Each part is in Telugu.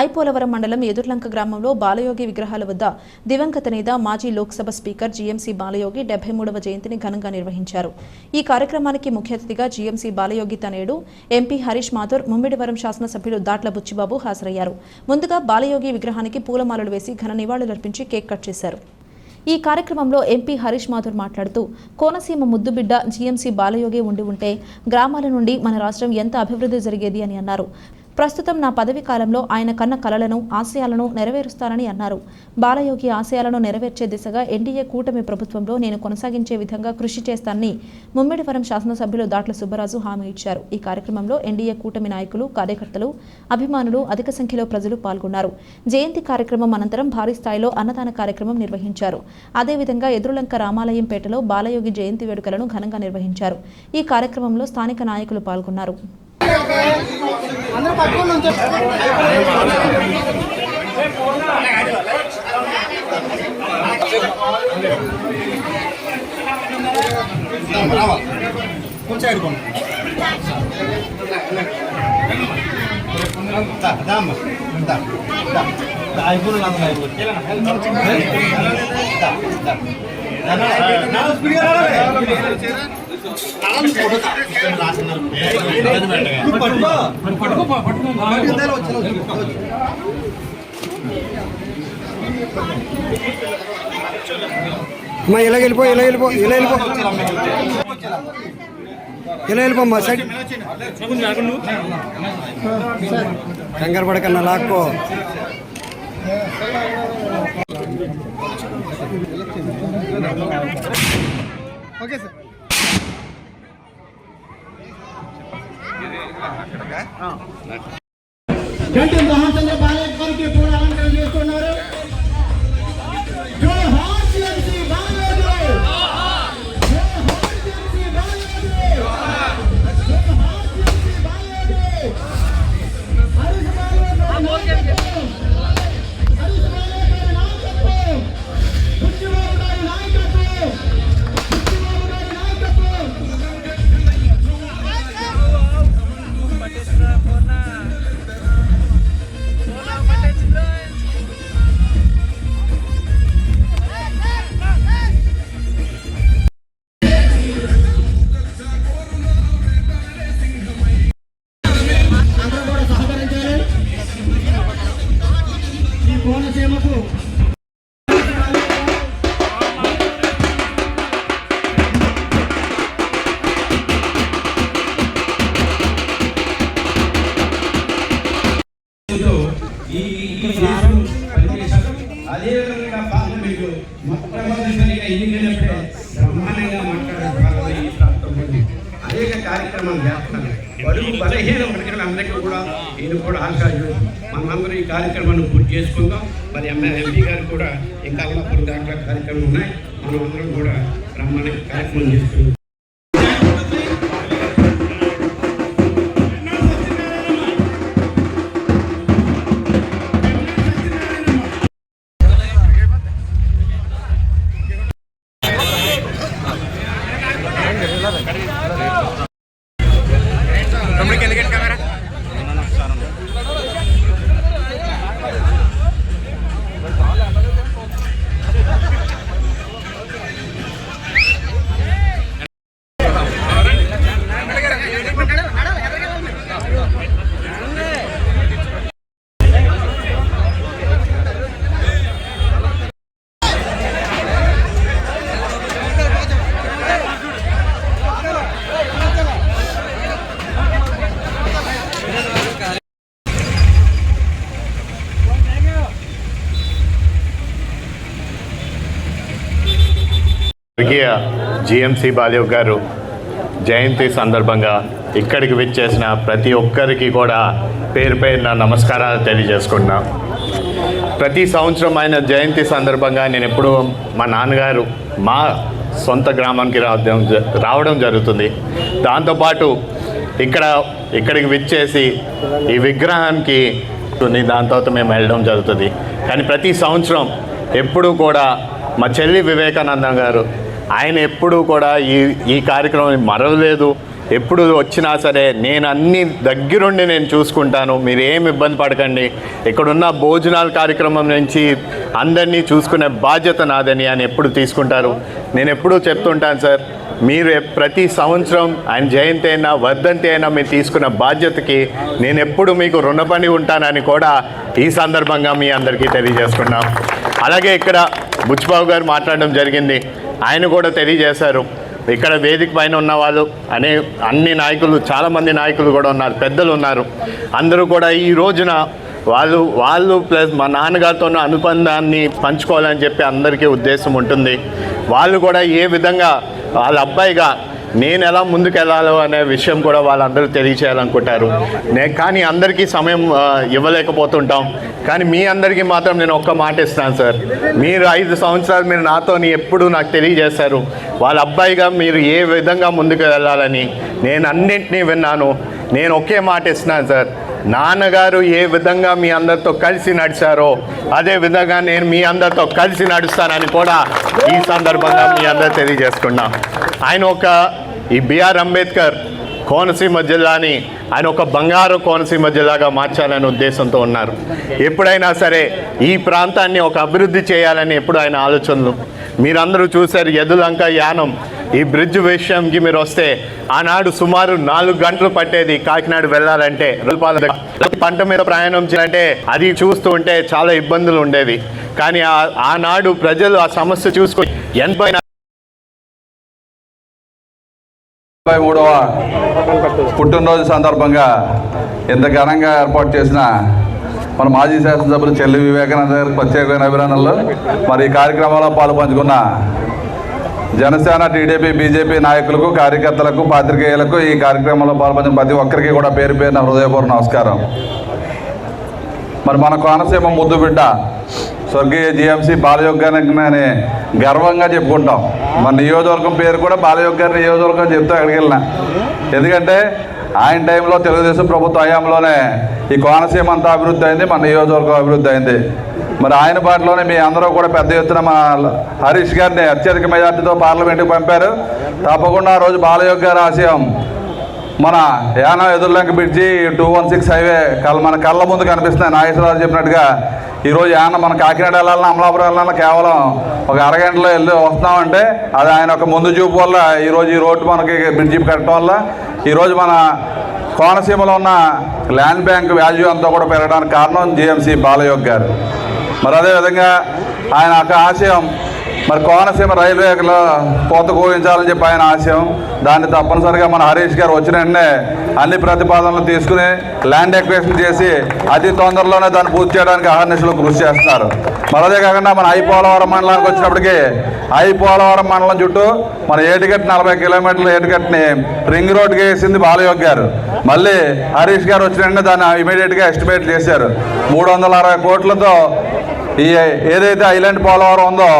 ఐపోలవరం మండలం ఎదుర్లంక గ్రామంలో బాలయోగి విగ్రహాల వద్ద దివంగత నేత మాజీ లోక్సభ స్పీకర్ జీఎంసీ బాలయోగి డెబ్బై మూడవ జయంతిని ఘనంగా నిర్వహించారు. ఈ కార్యక్రమానికి ముఖ్య అతిథిగా జీఎంసీ బాలయోగి తనేడు ఎంపీ హరీష్ మాథూర్ ముమ్మిడివరం శాసనసభ్యులు దాట్ల బుచ్చిబాబు హాజరయ్యారు. ముందుగా బాలయోగి విగ్రహానికి పూలమాలలు వేసి ఘన నివాళులర్పించి కేక్ కట్ చేశారు. ఈ కార్యక్రమంలో ఎంపీ హరీష్ మాథూర్ మాట్లాడుతూ కోనసీమ ముద్దుబిడ్డ జీఎంసీ బాలయోగి ఉండి ఉంటే గ్రామాల నుండి మన రాష్ట్రం ఎంత అభివృద్ధి జరిగేది అని అన్నారు. ప్రస్తుతం నా పదవి కాలంలో ఆయన కన్న కలలను ఆశయాలను నెరవేరుస్తానని అన్నారు. బాలయోగి ఆశయాలను నెరవేర్చే దిశగా ఎన్డీఏ కూటమి ప్రభుత్వంలో నేను కొనసాగించే విధంగా కృషి చేస్తానని ముమ్మిడివరం శాసనసభ్యులు దాట్ల సుబ్బరాజు హామీ ఇచ్చారు. ఈ కార్యక్రమంలో ఎన్డీఏ కూటమి నాయకులు కార్యకర్తలు అభిమానులు అధిక సంఖ్యలో ప్రజలు పాల్గొన్నారు. జయంతి కార్యక్రమం అనంతరం భారీ స్థాయిలో అన్నదాన కార్యక్రమం నిర్వహించారు. అదేవిధంగా ఎదురులంక రామాలయంపేటలో బాలయోగి జయంతి వేడుకలను ఘనంగా నిర్వహించారు. ఈ కార్యక్రమంలో స్థానిక నాయకులు పాల్గొన్నారు. అందరూ పట్టుకొని ఉంచండి. కొంచెం ఎడుకోండి అయిపోయిన అమ్మా ఇలా వెళ్ళిపో ఇలా వెళ్ళిపో ఇలా వెళ్ళిపో. ఇలా వెళ్ళిపోమ్మా సైడ్. కంగారు పడకన్నా లాక్కో. Okay sir. 啊、来。ఈ కోనసీమకు ఈ దేశం అదేవిధంగా పార్లమెంటు మొట్టమొదటిసారిగా ఎన్నికైనప్పుడే బ్రహ్మాండంగా మాట్లాడారు ఈ ప్రాంతంలో అనేక కార్యక్రమాలు బడుగు బలహీన వర్గాలందరికీ కూడా నేను కూడా ఆశాజు మనందరం ఈ కార్యక్రమాన్ని పూర్తి చేసుకుందాం. మరి ఎమ్మెల్యే ఎంపీ గారు కూడా ఇంకా కొన్ని దాంట్లో కార్యక్రమాలు ఉన్నాయి. మనం అందరం కూడా రమ్మని కార్యక్రమం చేసుకుందాం. స్వర్గీయ జిఎంసి బాలయోగ్ గారు జయంతి సందర్భంగా ఇక్కడికి విచ్చేసిన ప్రతి ఒక్కరికి కూడా పేరు పేరున నమస్కారాలు తెలియజేసుకుంటున్నా. ప్రతి సంవత్సరం ఆయన జయంతి సందర్భంగా నేను ఎప్పుడూ మా నాన్నగారు మా సొంత గ్రామానికి రావడం జ- రావడం జరుగుతుంది. దాంతోపాటు ఇక్కడ ఇక్కడికి విచ్చేసి ఈ విగ్రహానికి దాని తర్వాత మేము వెళ్ళడం జరుగుతుంది. కానీ ప్రతి సంవత్సరం ఎప్పుడూ కూడా మా చెల్లి వివేకానంద గారు ఆయన ఎప్పుడూ కూడా ఈ ఈ కార్యక్రమం మరవలేదు. ఎప్పుడు వచ్చినా సరే నేను అన్ని దగ్గరుండి నేను చూసుకుంటాను. మీరు ఏమి ఇబ్బంది పడకండి. ఇక్కడున్న భోజనాల కార్యక్రమం నుంచి అందరినీ చూసుకునే బాధ్యత నాదని అని ఎప్పుడు తీసుకుంటారు. నేను ఎప్పుడూ చెప్తుంటాను సార్ మీరు ప్రతి సంవత్సరం ఆయన జయంతి అయినా వర్ధంతి అయినా మీరు తీసుకున్న బాధ్యతకి నేను ఎప్పుడు మీకు రుణపడి ఉంటానని కూడా ఈ సందర్భంగా మీ అందరికీ తెలియజేసుకున్నాం అలాగే ఇక్కడ బుచ్చిబాబు గారు మాట్లాడడం జరిగింది. ఆయన కూడా తెలియజేశారు. ఇక్కడ వేదిక పైన ఉన్న వాళ్ళు అనే అన్ని నాయకులు చాలామంది నాయకులు కూడా ఉన్నారు పెద్దలు ఉన్నారు. అందరూ కూడా ఈ రోజున వాళ్ళు వాళ్ళు ప్లస్ మా నాన్నగారితో ఉన్న అనుబంధాన్ని పంచుకోవాలని చెప్పి అందరికీ ఉద్దేశం ఉంటుంది. వాళ్ళు కూడా ఏ విధంగా వాళ్ళ అబ్బాయిగా నేను ఎలా ముందుకెళ్ళాలో అనే విషయం కూడా వాళ్ళందరూ తెలియచేయాలనుకుంటారు. నేను కానీ అందరికీ సమయం ఇవ్వలేకపోతుంటాం. కానీ మీ అందరికీ మాత్రం నేను ఒక్క మాట ఇస్తాను సార్. మీరు ఐదు సంవత్సరాలు మీరు నాతోని ఎప్పుడు నాకు తెలియజేశారు. వాళ్ళ అబ్బాయిగా మీరు ఏ విధంగా ముందుకు వెళ్ళాలని నేను అన్నింటినీ విన్నాను. నేను ఒకే మాట ఇస్తున్నాను సార్. నాన్నగారు ఏ విధంగా మీ అందరితో కలిసి నడిచారో అదే విధంగా నేను మీ అందరితో కలిసి నడుస్తానని కూడా ఈ సందర్భంగా మీ అందరూ తెలియజేసుకున్నా. ఆయన ఒక ఈ బిఆర్ అంబేద్కర్ కోనసీమ జిల్లాని ఆయన ఒక బంగారు కోనసీమ జిల్లాగా మార్చాలనే ఉద్దేశంతో ఉన్నారు. ఎప్పుడైనా సరే ఈ ప్రాంతాన్ని ఒక అభివృద్ధి చేయాలని ఎప్పుడు ఆయన ఆలోచనలు. మీరందరూ చూశారు ఎదులంక యానం. ఈ బ్రిడ్జ్ విషయంకి మీరు వస్తే ఆనాడు సుమారు నాలుగు గంటలు పట్టేది కాకినాడ వెళ్ళాలంటే. పంట మీద ప్రయాణం చేయాలంటే అది చూస్తూ ఉంటే చాలా ఇబ్బందులు ఉండేవి. కానీ ఆ- ఆనాడు ప్రజలు ఆ సమస్య చూసుకొని ఎనభై ముప్పై మూడవ పుట్టినరోజు సందర్భంగా ఎంత ఘనంగా ఏర్పాటు చేసిన మన మాజీ శాసనసభ్యులు చెల్లి వివేకానంద గారికి ప్రత్యేకమైన అభినందనలు. మరి ఈ కార్యక్రమంలో పాలు పంచుకున్న జనసేన టీడీపీ బీజేపీ నాయకులకు కార్యకర్తలకు పాత్రికేయులకు ఈ కార్యక్రమంలో పాల్పొందిన ప్రతి ఒక్కరికి కూడా పేరు పేరున హృదయపూర్వ నమస్కారం. మరి మన కోనసీమ ముద్దు బిడ్డ స్వర్గీయ జిఎంసీ బాలయోగ్యాన్ని గర్వంగా చెప్పుకుంటాం. మన నియోజకవర్గం పేరు కూడా బాలయోగ్యాన్ని నియోజకవర్గం చెప్తే అక్కడికి వెళ్ళిన. ఎందుకంటే ఆయన టైంలో తెలుగుదేశం ప్రభుత్వ హయాంలోనే ఈ కోనసీమ అంతా అభివృద్ధి అయింది మన నియోజకవర్గం అభివృద్ధి అయింది. మరి ఆయన పాటలోనే మీ అందరూ కూడా పెద్ద ఎత్తున మా హరీష్ గారిని అత్యధిక మెజార్టీతో పార్లమెంట్కి పంపారు. తప్పకుండా ఆ రోజు బాలయోగ్ గారు ఆశయం మన Yanam Edurlanka bridge two one six highway కళ్ళ మన కళ్ళ ముందు కనిపిస్తున్నాయి. నాగేశ్వరరావు చెప్పినట్టుగా ఈరోజు యాన మన కాకినాడ వెళ్ళాలన్నా అమలాపురం వెళ్ళాలన్నా కేవలం ఒక అరగంటలో వెళ్ళి వస్తున్నామంటే అది ఆయన ఒక ముందు చూపు వల్ల ఈరోజు ఈ రోడ్డు మనకి బ్రిడ్జి కట్టడం వల్ల ఈరోజు మన కోనసీమలో ఉన్న ల్యాండ్ బ్యాంక్ వాల్యూ అంతా కూడా పెరగడానికి కారణం జిఎంసీ బాలయోగ్ గారు. మరి అదేవిధంగా ఆయన ఒక ఆశయం మరి కోనసీమ రైల్వే కోత కోయించాలని చెప్పి ఆయన ఆశయం. దాన్ని తప్పనిసరిగా మన హరీష్ గారు వచ్చిన వెంటనే అన్ని ప్రతిపాదనలు తీసుకుని ల్యాండ్ ఎక్వేషన్ చేసి అతి తొందరలోనే దాన్ని పూర్తి చేయడానికి అహర్నిశలు కృషి చేస్తున్నారు. మరి అదే కాకుండా మన ఐపోలవరం మండలానికి వచ్చినప్పటికీ ఐపోలవరం మండలం చుట్టూ మన ఏటిగట్టు నలభై కిలోమీటర్ల ఏటిగట్టుని రింగ్ రోడ్కి వేసింది బాలయోగ్ గారు. మళ్ళీ హరీష్ గారు వచ్చిన వెంటనే దాన్ని ఇమీడియట్గా ఎస్టిమేట్ చేశారు. మూడు వందల అరవై కోట్లతో ఈ ఏదైతే ఐలాండ్ పోలవరం ఉందో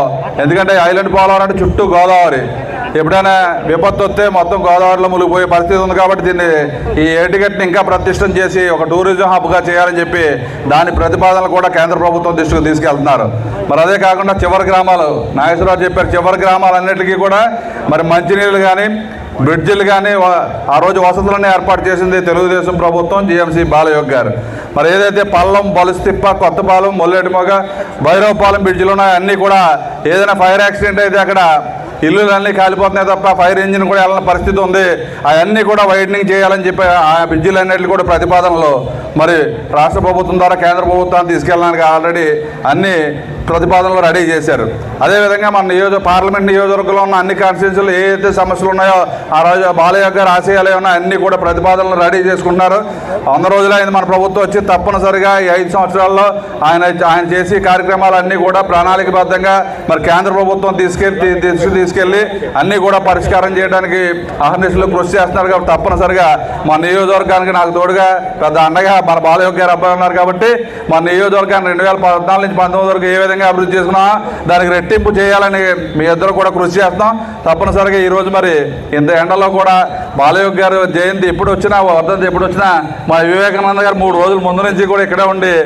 ఎందుకంటే ఐలాండ్ పోలవరం అంటే చుట్టూ గోదావరి. ఎప్పుడైనా విపత్తు వస్తే మొత్తం గోదావరిలో మునిగిపోయే పరిస్థితి ఉంది కాబట్టి దీన్ని ఈ ఏటిగట్ని ఇంకా ప్రతిష్టం చేసి ఒక టూరిజం హబ్గా చేయాలని చెప్పి దాని ప్రతిపాదనలు కూడా కేంద్ర ప్రభుత్వం దృష్టికి తీసుకెళ్తున్నారు. మరి అదే కాకుండా చివరి గ్రామాలు నాగేశ్వరరావు చెప్పారు చివరి గ్రామాలన్నిటికీ కూడా మరి మంచినీళ్ళు కానీ బ్రిడ్జిలు కానీ ఆ రోజు వసతులన్నీ ఏర్పాటు చేసింది తెలుగుదేశం ప్రభుత్వం జిఎంసీ బాలయోగ్ గారు. మరి ఏదైతే పల్లం బలుస్తిప్ప కొత్తపాలెం మొల్లెటిమొగ భైరవపాలెం బ్రిడ్జిలు ఉన్నాయో అన్నీ కూడా ఏదైనా ఫైర్ యాక్సిడెంట్ అయితే అక్కడ ఇల్లులన్నీ కాలిపోతున్నాయి తప్ప ఫైర్ ఇంజిన్ కూడా వెళ్ళిన పరిస్థితి ఉంది. అవన్నీ కూడా వైడనింగ్ చేయాలని చెప్పి ఆ బ్రిడ్జిలు బ్రిడ్జిలన్నింటినీ కూడా ప్రతిపాదనలో మరి రాష్ట్ర ప్రభుత్వం ద్వారా కేంద్ర ప్రభుత్వాన్ని తీసుకెళ్ళడానికి ఆల్రెడీ అన్ని ప్రతిపాదనలు రెడీ చేశారు. అదేవిధంగా మన నియోజక పార్లమెంట్ నియోజకవర్గంలో ఉన్న అన్ని కాన్స్టిట్యూన్సీలు ఏ అయితే సమస్యలు ఉన్నాయో ఆ రోజు బాలయ్య గారు ఆశయాలు ఏమన్నా అన్ని కూడా ప్రతిపాదనలు రెడీ చేసుకుంటున్నారు. వంద రోజులు అయింది మన ప్రభుత్వం వచ్చి తప్పనిసరిగా ఈ ఐదు సంవత్సరాల్లో ఆయన ఆయన చేసే కార్యక్రమాలన్నీ కూడా ప్రణాళికబద్ధంగా మరి కేంద్ర ప్రభుత్వం తీసుకెళ్ళి తీసుకు తీసుకెళ్ళి అన్నీ కూడా పరిష్కారం చేయడానికి అహర్నిశలు కృషి చేస్తున్నారు. కాబట్టి తప్పనిసరిగా మన నియోజకవర్గానికి నాకు తోడుగా పెద్ద అండగా మన బాలయోగ్ గారు అబ్బాయి ఉన్నారు కాబట్టి మన నియోజకవర్గాన్ని రెండు వేల పద్నాలుగు నుంచి పంతొమ్మిది వరకు ఏ విధంగా అభివృద్ధి చేసుకున్నా దానికి రెట్టింపు చేయాలని మీ ఇద్దరు కూడా కృషి చేస్తాం. తప్పనిసరిగా ఈరోజు మరి ఇంత ఎండలో కూడా బాలయోగ్ గారు జయంతి ఎప్పుడు వచ్చినా వర్ధంతి ఎప్పుడు వచ్చినా మా వివేకానంద గారు మూడు రోజుల ముందు నుంచి కూడా ఇక్కడే ఉండి